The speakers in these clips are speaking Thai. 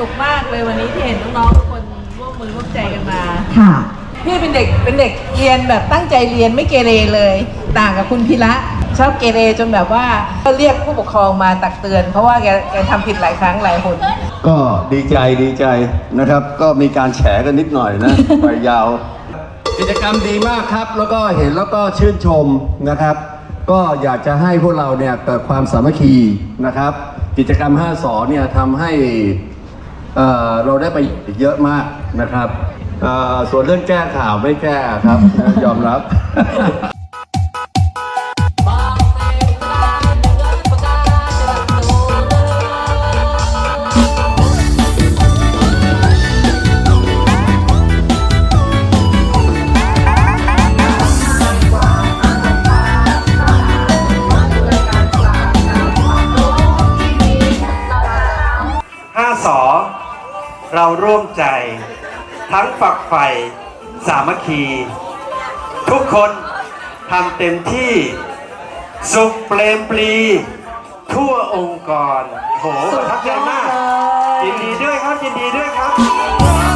นุกมากเลยวันนี้ที่เห็นน้องๆทุกคนร่วมมือร่วมใจกันมา ค่ะ พี่เป็นเด็กเป็นเด็กเรียนแบบตั้งใจเรียนไม่เกเรเลย ต่างกับคุณพิระชอบเกเรจนแบบว่าก็เรียกผู้ปกครองมาตักเตือน เพราะว่าแกแกทำผิดหลายครั้งหลายคนก็ดีใจดีใจนะครับ ก็มีการแฉกันนิดหน่อยนะ ไปยาว กิจกรรมดีมากครับ แล้วก็เห็นแล้วก็ชื่นชมนะครับ ก็อยากจะให้พวกเราเนี่ยเกิดความสามัคคีนะครับ กิจกรรม 5สอเนี่ยทำให้ เเราได้ไปเยอะมากนะครับส่วนเรื่องแก้ข่าวไม่แก้ครับ ยอมรับห้าสอ เราร่วมใจ ทั้งฝักใฝ่สามัคคี ทุกคนทำเต็มที่สุขเปลมปลี ทั่วองค์กรโหประทับใจมาก ยินดีด้วยครับยินดีด้วยครับ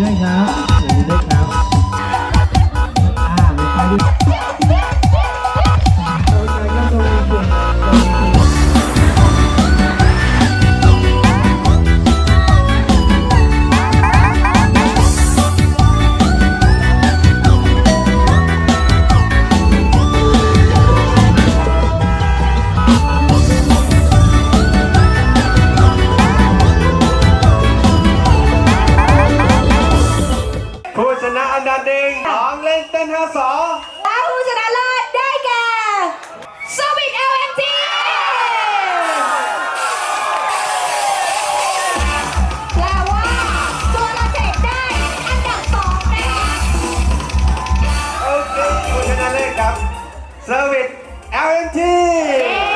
ใช่ครั สอและผู้ชนะเลิศได้แก่สวิต LMT แปลว่าตัวเราเจ็ดได้อันดับสองนะคะโอเคผู้ชนะเลิศครับเซอร์วิส LMT เย้